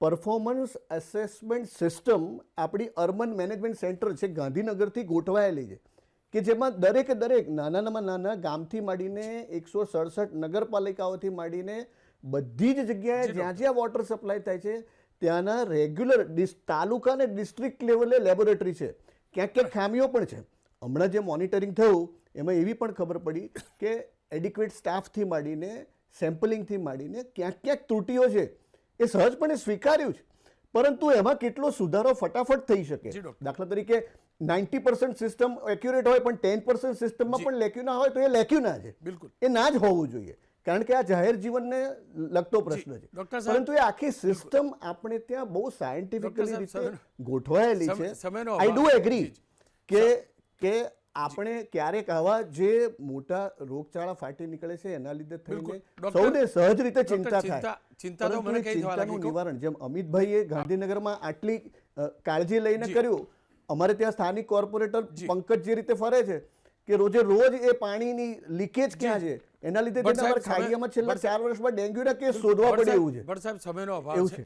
Performance assessment system આપણી urban management centre છે ગાંધીનગરથી ગોઠવાયેલી છે કે જેમાં દરેકે દરેક નાનામાં નાના ગામથી માંડીને એકસો સડસઠ નગરપાલિકાઓથી માંડીને બધી જ જગ્યાએ જ્યાં જ્યાં વોટર સપ્લાય થાય છે ત્યાંના રેગ્યુલર તાલુકા અને ડિસ્ટ્રિક્ટ લેવલે લેબોરેટરી છે. ક્યાંક ક્યાંક ખામીઓ પણ છે. હમણાં જે મોનિટરિંગ થયું એમાં એવી પણ ખબર પડી કે એડિક્વેટ સ્ટાફથી માંડીને સેમ્પલિંગથી માંડીને ક્યાંક ક્યાંક ત્રુટીઓ છે. એ સહજપણે સ્વીકાર્યું છે. પરંતુ એમાં કેટલો સુધારો ફટાફટ થઈ શકે? દાખલા તરીકે નાઇન્ટી પર્સન્ટ સિસ્ટમ એક્યુરેટ હોય પણ ટેન પર્સન્ટ સિસ્ટમમાં પણ લેક્યુના હોય તો એ લેક્યુના છે. બિલકુલ. એ ના જ હોવું જોઈએ. કારણ કે આ જાહેર જીવનને લગતો પ્રશ્ન છે. પરંતુ એ આખી સિસ્ટમ આપણે ત્યાં બહુ સાયન્ટિફિકલી રીતે ગોઠવાયેલી છે. આઈ ડુ એગ્રી કે કે આપણે ક્યારેક આવા જે મોટા રોગચાળા ફાટી નીકળે છે એના લીધે થઈને સૌને સહજ રીતે ચિંતા થાય. ચિંતા તો મને કઈ કંઈ થવા ચિંતાનું લાગી કહું. નિવારણ જેમ અમિતભાઈએ ગાંધીનગરમાં આટલી કાળજી લઈને કર્યું અમારે ત્યાં સ્થાનિક કોર્પોરેટર પંકજ જે રીતે ફરે છે કે રોજે રોજ એ પાણીની લીકેજ ક્યાં છે એના લીધે ખાડીયામાં છેલ્લા ચાર વર્ષમાં ડેન્ગ્યુના કેસ શોધવા પડે એવું છે. સાહેબ સમયનો અભાવ. છે.